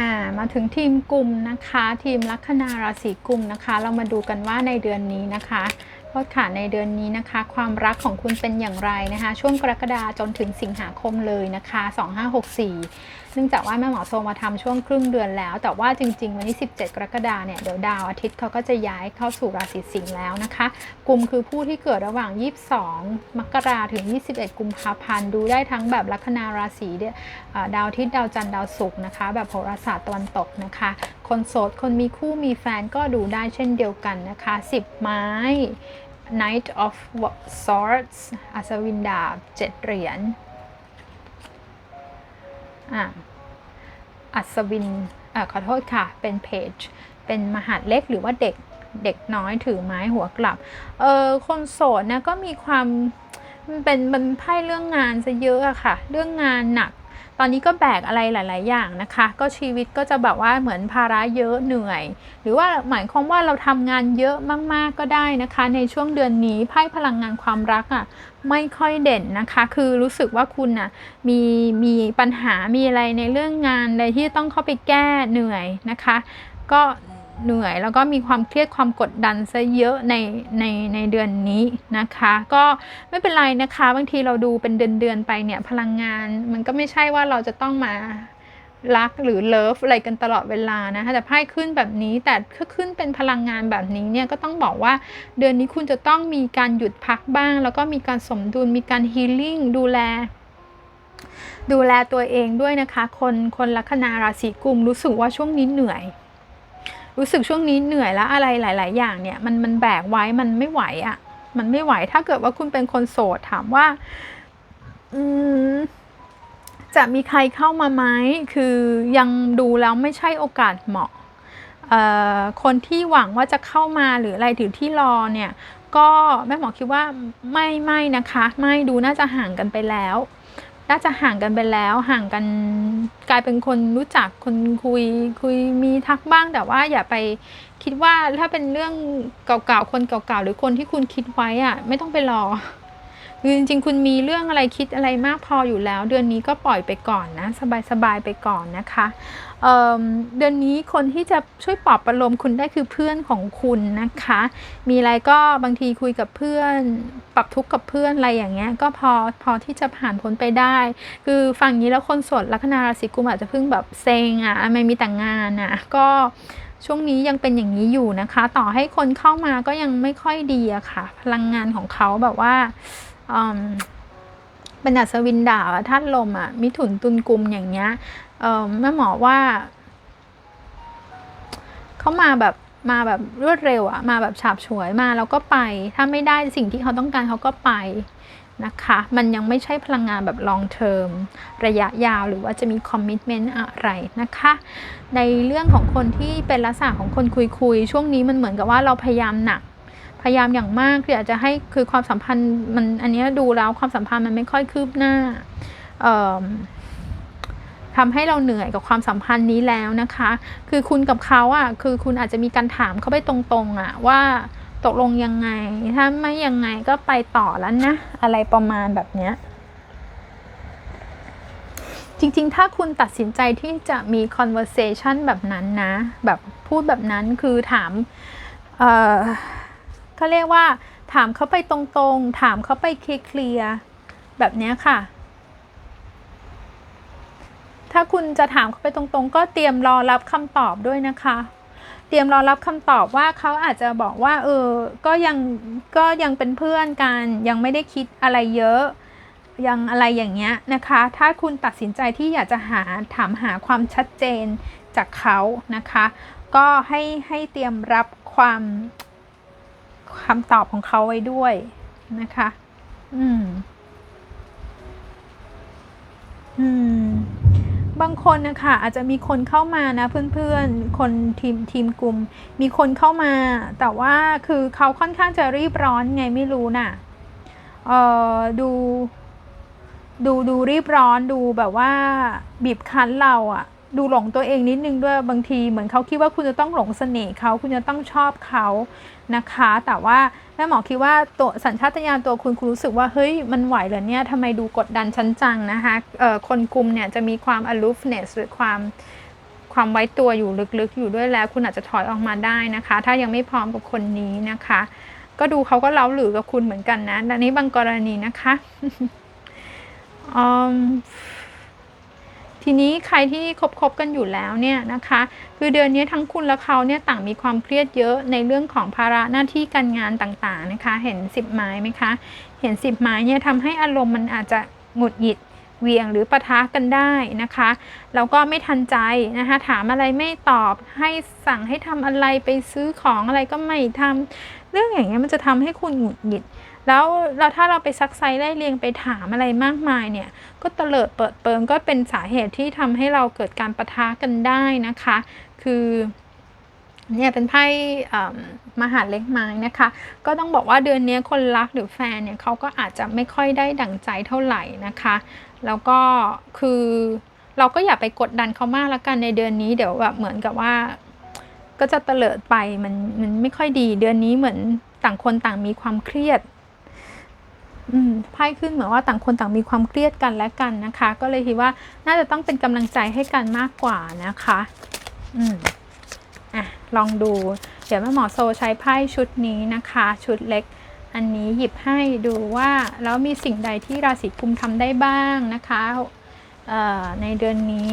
อ่ามาถึงทีมกลุ่มนะคะ ทีมลัคนาราศีกุมนะคะ เรามาดูกันว่าในเดือนนี้นะคะโทษค่ะในเดือนนี้นะคะ ความรักของคุณเป็นอย่างไรนะคะ ช่วงกรกฎาจนถึงสิงหาคมเลยนะคะ 2564เนื่องจากว่าแม่หมอโซมาทำช่วงครึ่งเดือนแล้ว แต่ว่าจริง ๆ วันที่17 กรกฎาเนี่ยเดี๋ยวดาวอาทิตย์เขาก็จะย้ายเข้าสู่ราศีสิงห์แล้วนะคะ กลุ่มคือผู้ที่เกิดระหว่าง 22 มกราถึง 21 กุมภาพันธ์ดูได้ทั้งแบบลัคนาราศีเนี่ยดาวอาทิตย์ดาวจันทร์ดาวศุกร์นะคะ แบบโหราศาสตร์ตะวันตกนะคะ คนโสดคนมีคู่มีแฟนก็ดูได้เช่นเดียวกันนะคะ 10 ไม้ Knight of Swords อัศวินดาบ7เหรียญ อะอัศวินอขอโทษค่ะ เป็นเพจ เป็นมหาดเล็กหรือว่าเด็กเด็กน้อยถือไม้หัวกลับ เออคนโสดนะก็มีความมันเป็นมันไพ่เรื่องงานซะเยอะอะค่ะ เรื่องงานหนัก ตอนนี้ก็แบกอะไรหลาย ๆ อย่างนะคะ ก็ชีวิตก็จะแบบว่าเหมือนภาระเยอะเหนื่อย หรือว่าหมายความว่าเราทำงานเยอะมาก ๆ ก็ได้นะคะ ในช่วงเดือนนี้ไพ่พลังงานความรักอะ่ะไม่ค่อยเด่นนะคะ คือรู้สึกว่าคุณน่ะมีมีปัญหามีอะไรในเรื่องงานอะไรที่ต้องเข้าไปแก้เหนื่อยนะคะ ก็ เหนื่อย แล้วก็มีความเครียดความกดดันซะเยอะในในในเดือนนี้นะคะ ก็ไม่เป็นไรนะคะบางทีเราดูเป็นเดือนเดือนไปเนี่ยพลังงาน มันก็ไม่ใช่ว่าเราจะต้องมารักหรือเลิฟอะไรกันตลอดเวลานะคะแต่ไพ่ขึ้นแบบนี้แต่ถ้าขึ้นเป็นพลังงานแบบนี้เนี่ยก็ต้องบอกว่าเดือนนี้คุณจะต้องมีการหยุดพักบ้าง แล้วก็มีการสมดุลมีการฮีลิ่งดูแลดูแลตัวเองด้วยนะคะ คนคนลัคนาราศีกุมรู้สึกว่าช่วงนี้เหนื่อย รู้สึกช่วงนี้เหนื่อยแล้วอะไรหลาย ๆ อย่างเนี่ยมันมันแบกไว้มันไม่ไหวอะ่ะ มันไม่ไหวถ้าเกิดว่าคุณเป็นคนโสดถามว่า อืมจะมีใครเข้ามาไหมคือยังดูแล้วไม่ใช่โอกาสเหมาะคนที่หวังว่าจะเข้ามาหรืออะไรถือที่รอเนี่ย ก็แม่หมอคิดว่าไม่ไม่นะคะ ไม่ดูน่าจะห่างกันไปแล้ว น่าจะห่างกันไปแล้ว ห่างกันกลายเป็นคนรู้จักคนคุยคุยมีทักบ้างแต่ว่าอย่าไปคิดว่าถ้าเป็นเรื่องเก่าๆคนเก่าๆหรือคนที่คุณคิดไว้อะไม่ต้องไปรอ คือจริงๆ คุณมีเรื่องอะไรคิดอะไรมากพออยู่แล้ว เดือนนี้ก็ปล่อยไปก่อนนะ สบายๆ ไปก่อนนะคะเเดือนนี้คนที่จะช่วยปลอบประโลมคุณได้คือเพื่อนของคุณนะคะ มีอะไรก็บางทีคุยกับเพื่อน ปรับทุกข์กับเพื่อนอะไรอย่างเงี้ยก็พอพอที่จะผ่านพ้นไปได้ คือฟังนี้แล้วคนสดลัคนาราศีกุมอาจจะเพิ่งแบบเซ็งอะไม่มีแต่งงานอะก็ช่วงนี้ยังเป็นอย่างนี้อยู่นะคะ ต่อให้คนเข้ามาก็ยังไม่ค่อยดีอะค่ะ พลังงานของเขาแบบว่า เป็นอัศวินดาบอะธาตุลมอะมิถุนตุลกุมอย่างเงี้ยเออแม่หมอว่า เขามาแบบมาแบบรวดเร็วอะมาแบบฉาบฉวยมาแล้วก็ไป ถ้าไม่ได้สิ่งที่เขาต้องการเขาก็ไปนะคะ มันยังไม่ใช่พลังงานแบบ long term ระยะยาวหรือว่าจะมี commitment อะไรนะคะ ในเรื่องของคนที่เป็นลักษณะของคนคุยคุยๆช่วงนี้มันเหมือนกับว่าเราพยายามหนัก พยายามอย่างมากคืออากจะให้คือความสัมพันธ์มันอันนี้ดูแล้วความสัมพันธ์มันไม่ค่อยคืบหน้าทำให้เราเหนื่อยกับความสัมพันธ์นี้แล้วนะคะ คือคุณกับเขาอะ คือคุณอาจจะมีการถามเขาไปตรงๆอะว่าตกลงยังไง ถ้าไม่ยังไงก็ไปต่อแล้วนะ อะไรประมาณแบบเนี้ย จริงๆ ถ้าคุณตัดสินใจที่จะมี conversation แบบนั้นนะ แบบพูดแบบนั้นคือถาม เอ่อ เขาเรียกว่า ถามเขาไปตรงๆ ถามเขาไปเคลียร์แบบนี้ค่ะ ถ้าคุณจะถามเขาไปตรงๆ ก็เตรียมรอรับคำตอบด้วยนะคะ เตรียมรอรับคำตอบว่าเขาอาจจะบอกว่า เออ ก็ยังก็ยังเป็นเพื่อนกัน ยังไม่ได้คิดอะไรเยอะยังอะไรอย่างเงี้ยนะคะ ถ้าคุณตัดสินใจที่อยากจะหาถามหาความชัดเจนจากเขานะคะ ก็ให้ให้เตรียมรับความ คำตอบของเขาไว้ด้วยนะคะ อืม อืม บางคนนะคะอาจจะมีคนเข้ามานะ เพื่อนๆ คนทีมทีมกลุ่ม มีคนเข้ามา แต่ว่าคือเขาค่อนข้างจะรีบร้อนไงไม่รู้น่ะ เอ่อ ดู ดูดูรีบร้อนดูแบบว่าบีบคั้นเราอะ ดูหลงตัวเองนิดนึงด้วยบางทีเหมือนเขาคิดว่าคุณจะต้องหลงเสน่ห์เขาคุณจะต้องชอบเขานะคะ แต่ว่าแม่หมอคิดว่าตัวสัญชาตญาณตัวคุณคุณรู้สึกว่าเฮ้ยมันไหวเหรอเนี่ยทำไมดูกดดันชั้นจังนะคะเอ่อคนกลุ่มเนี่ยจะมีความ aloofness หรือความความไว้ตัวอยู่ลึกๆ อยู่ด้วยแล้ว คุณอาจจะถอยออกมาได้นะคะ ถ้ายังไม่พร้อมกับคนนี้นะคะ ก็ดูเขาก็เล้าหรือกับคุณเหมือนกันนะอันนี้บางกรณีนะคะอืม ทีนี้ใครที่คบคบกันอยู่แล้วเนี่ยนะคะ คือเดือนนี้ทั้งคุณและเขาเนี่ยต่างมีความเครียดเยอะในเรื่องของภาระหน้าที่การงานต่างๆนะคะ เห็นสิบไม้ไหมคะ เห็นสิบไม้เนี่ยทำให้อารมณ์มันอาจจะหงุดหงิดเวียงหรือปะทะกันได้นะคะแล้วก็ไม่ทันใจนะคะถามอะไรไม่ตอบให้สั่งให้ทำอะไรไปซื้อของอะไรก็ไม่ทำเรื่องอย่างเงี้ยมันจะทำให้คุณหงุดหงิด แล้วเราถ้าเราไปซักไซไล่เรียงไปถามอะไรมากมายเนี่ย ก็เตลิดเปิดเปิงก็เป็นสาเหตุที่ทำให้เราเกิดการประทะกันได้นะคะ คือเนี่ยเป็นไพ่มหาเล็กไม้นะคะ ก็ต้องบอกว่าเดือนนี้คนรักหรือแฟนเนี่ยเขาก็อาจจะไม่ค่อยได้ดั่งใจเท่าไหร่นะคะ แล้วก็คือเราก็อย่าไปกดดันเขามากล้วกันในเดือนนี้เดี๋ยวแบบเหมือนกับว่า ก็จะเตลิดไปมันมันไม่ค่อยดี เดือนนี้เหมือนต่างคนต่างมีความเครียด ไพ่ขึ้นเหมือนว่าต่างคนต่างมีความเครียดกันและกันนะคะ ก็เลยคิดว่าน่าจะต้องเป็นกำลังใจให้กันมากกว่านะคะ อืมอะลองดู เดี๋ยวแม่หมอโซใช้ไพ่ชุดนี้นะคะ ชุดเล็กอันนี้หยิบให้ดูว่าแล้วมีสิ่งใดที่ราศีกุมทำได้บ้างนะคะเอ่อในเดือนนี้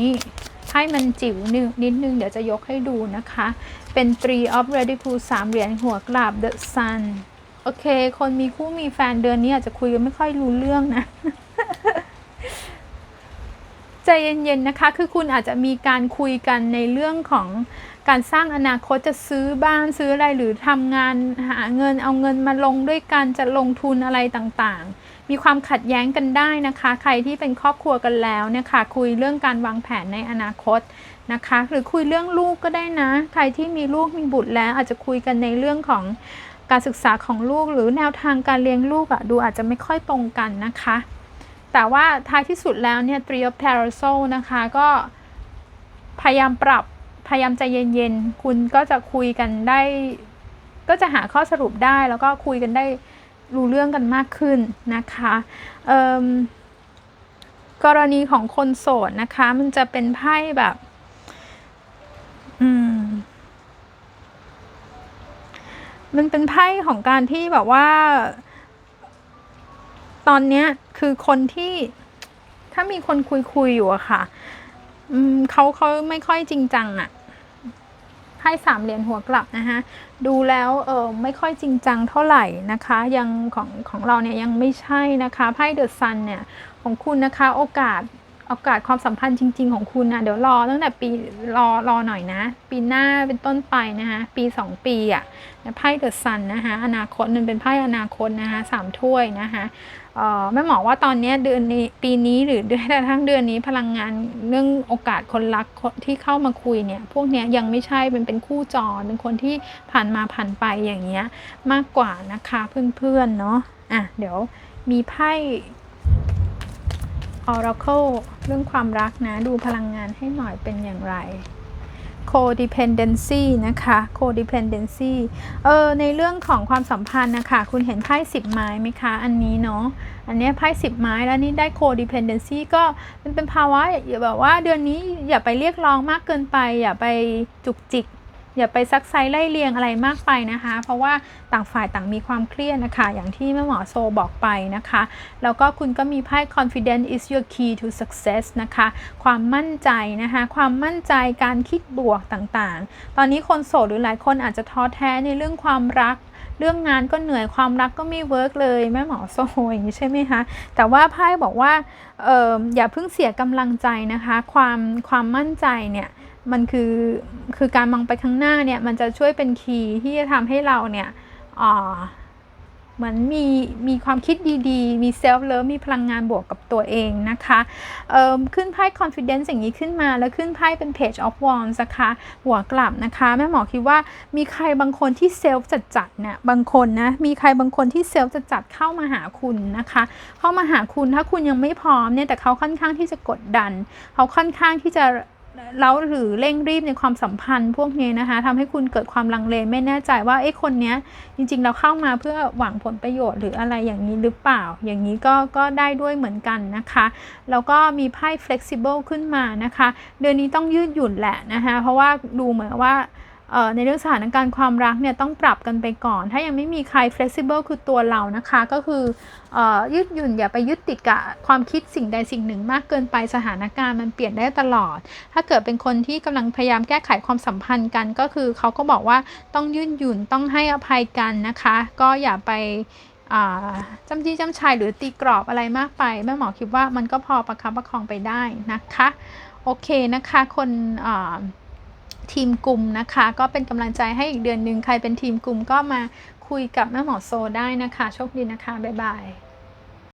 ไพ่มันจิ๋วนึงนิดนึง เดี๋ยวจะยกให้ดูนะคะ เป็น three of reticule สามเหรียญหัวกลับ the sun โอเค คนมีคู่มีแฟนเดือนนี้อาจจะคุยกันไม่ค่อยรู้เรื่องนะใจเย็นๆนะคะ คือคุณอาจจะมีการคุยกันในเรื่องของการสร้างอนาคตจะซื้อบ้านซื้ออะไรหรือทำงานหาเงินเอาเงินมาลงด้วยกันจะลงทุนอะไรต่างๆ มีความขัดแย้งกันได้นะคะ ใครที่เป็นครอบครัวกันแล้วเนี่ยค่ะ คุยเรื่องการวางแผนในอนาคตนะคะ หรือคุยเรื่องลูกก็ได้นะ ใครที่มีลูกมีบุตรแล้วอาจจะคุยกันในเรื่องของ การศึกษาของลูกหรือแนวทางการเลี้ยงลูกอะดูอาจจะไม่ค่อยตรงกันนะคะ แต่ว่าท้ายที่สุดแล้วเนี่ย Three of Parasol นะคะก็พยายามปรับพยายามใจเย็นๆ คุณก็จะคุยกันได้ ก็จะหาข้อสรุปได้แล้วก็คุยกันได้รู้เรื่องกันมากขึ้นนะคะกรณีของคนโสดนะคะ มันจะเป็นไพ่แบบ อืม มันเป็นไพ่ของการที่แบบว่า ตอนเนี้ยคือคนที่ถ้ามีคนคุยคุยๆอยู่อะค่ะ อืมเขาเขาไม่ค่อยจริงจังอะไพ่สามเหรียญหัวกลับนะคะดูแล้วเออไม่ค่อยจริงจังเท่าไหร่นะคะ ยังของของเราเนี่ยยังไม่ใช่นะคะไพ่เดอะซันเนี่ยของคุณนะคะ โอกาส โอกาสความสัมพันธ์จริง ๆ ของคุณนะเดี๋ยวรอตั้งแต่ปีรอรอหน่อยนะ ปีหน้าเป็นต้นไปนะคะปีสองปีอะไพ่เดอะซันนะคะอนาคตมันเป็นไพ่อนาคตนะคะสามถ้วยนะคะแม่หมอว่าตอนนี้เดือนนี้ปีนี้หรือเดือนกระทั่งเดือนนี้พลังงานเรื่องโอกาสคนรักที่เข้ามาคุยเนี่ยพวกเนี้ยยังไม่ใช่เป็นเป็นคู่จรเป็นคนที่ผ่านมาผ่านไปอย่างเงี้ยมากกว่านะคะเพื่อนๆเนาะอะเดี๋ยวมีไพ่ Oracle เรื่องความรักนะ ดูพลังงานให้หน่อยเป็นอย่างไร codependency นะคะ codependency เออในเรื่องของความสัมพันธ์นะคะ คุณเห็นไพ่สิบไม้ไหมคะ อันนี้เนาะ อันนี้ไพ่สิบไม้แล้วนี่ได้ codependency ก็มันเป็นภาวะอย่าแบบว่าเดือนนี้อย่าไปเรียกร้องมากเกินไป อย่าไปจุกจิก อย่าไปซักไซไล่เลียงอะไรมากไปนะคะ เพราะว่าต่างฝ่ายต่างมีความเครียดนะคะ อย่างที่แม่หมอโซบอกไปนะคะ แล้วก็คุณก็มีไพ่ confidence is your key to success นะคะ ความมั่นใจนะคะ ความมั่นใจการคิดบวกต่างๆ ตอนนี้คนโสดหรือหลายคนอาจจะท้อแท้ในเรื่องความรักเรื่องงานก็เหนื่อยความรักก็ไม่เวิร์กเลยแม่หมอโซอย่างนี้ใช่ไหมคะแต่ว่าไพ่บอกว่าเอออย่าเพิ่งเสียกำลังใจนะคะ ความความมั่นใจเนี่ย มันคือคือการมองไปข้างหน้าเนี่ยมันจะช่วยเป็นคีย์ที่จะทำให้เราเนี่ยอ่าเหมือนมีมีความคิดดีๆ มีเซลฟ์เลิฟมีพลังงานบวกกับตัวเองนะคะเอ่อขึ้นไพ่ confidence อย่างนี้ขึ้นมาแล้วขึ้นไพ่เป็น page of wands นะคะหัวกลับนะคะ แม่หมอคิดว่ามีใครบางคนที่เซลฟ์จัดๆเนี่ยบางคนนะ มีใครบางคนที่เซลฟ์จัดๆเข้ามาหาคุณนะคะ เข้ามาหาคุณถ้าคุณยังไม่พร้อมเนี่ยแต่เขาค่อนข้างที่จะกดดัน เขาค่อนข้างที่จะ แล้วหรือเร่งรีบในความสัมพันธ์พวกนี้นะคะทำให้คุณเกิดความลังเลไม่แน่ใจว่าไอ้คนเนี้ยจริงๆเราเข้ามาเพื่อหวังผลประโยชน์หรืออะไรอย่างนี้หรือเปล่า อย่างนี้ก็ก็ได้ด้วยเหมือนกันนะคะแล้วก็มีไพ่ flexible ขึ้นมานะคะ เดือนนี้ต้องยืดหยุ่นแหละนะคะเพราะว่าดูเหมือนว่า ในเรื่องสถานการณ์ความรักเนี่ยต้องปรับกันไปก่อน ถ้ายังไม่มีใคร flexible คือตัวเรานะคะ ก็คืออยืดหยุ่นอย่าไปยึดติดกับความคิดสิ่งใดสิ่งหนึ่งมากเกินไปสถานการณ์มันเปลี่ยนได้ตลอด ถ้าเกิดเป็นคนที่กำลังพยายามแก้ไขความสัมพันธ์กันก็คือเขาก็บอกว่าต้องยืดหยุ่นต้องให้อภัยกันนะคะ ก็อย่าไปจำจี้จำชัยหรือตีกรอบอะไรมากไปแม่หมอคิดว่ามันก็พอประคับประคองไปได้นะคะ โอเคนะคะคนอ่า ทีมกลุ่มนะคะ ก็เป็นกำลังใจให้อีกเดือนหนึ่งใครเป็นทีมกลุ่มก็มาคุยกับแม่หมอโซได้นะคะ โชคดีนะคะ บ๊ายบาย